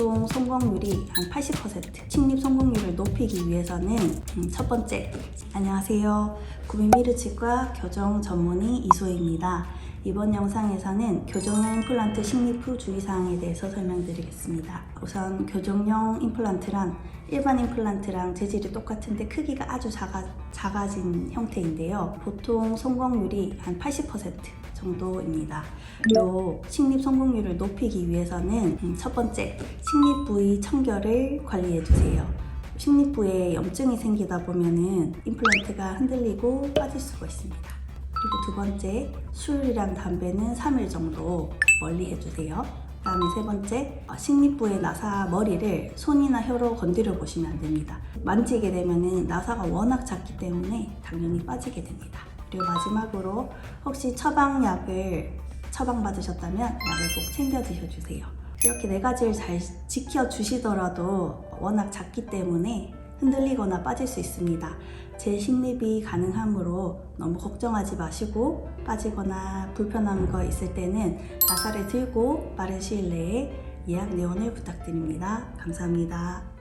보통 성공률이 한 80% 침입 성공률을 높이기 위해서는 음, 첫 번째 안녕하세요. 구미미르치과 교정 전문의 이소희입니다 이번 영상에서는 교정용 임플란트 식립 후 주의사항에 대해서 설명드리겠습니다 우선 교정용 임플란트란 일반 임플란트랑 재질이 똑같은데 크기가 아주 작아, 작아진 형태인데요 보통 성공률이 한 80% 정도입니다. 요 식립 성공률을 높이기 위해서는 음, 첫 번째 식립 부위 청결을 관리해 주세요. 식립 부에 염증이 생기다 보면은 임플란트가 흔들리고 빠질 수가 있습니다. 그리고 두 번째 술이랑 담배는 3일 정도 멀리 해주세요. 그 다음에 세 번째 어, 식립부의 나사 머리를 손이나 혀로 건드려 보시면 안 됩니다. 만지게 되면은 나사가 워낙 작기 때문에 당연히 빠지게 됩니다. 그리고 마지막으로 혹시 처방약을 처방받으셨다면 약을 꼭 챙겨 드셔주세요. 이렇게 네 가지를 잘 지켜 주시더라도 워낙 작기 때문에 흔들리거나 빠질 수 있습니다. 재식립이 가능하므로 너무 걱정하지 마시고 빠지거나 불편한 거 있을 때는 나사를 들고 빠른 시일 내에 예약 내원을 부탁드립니다. 감사합니다.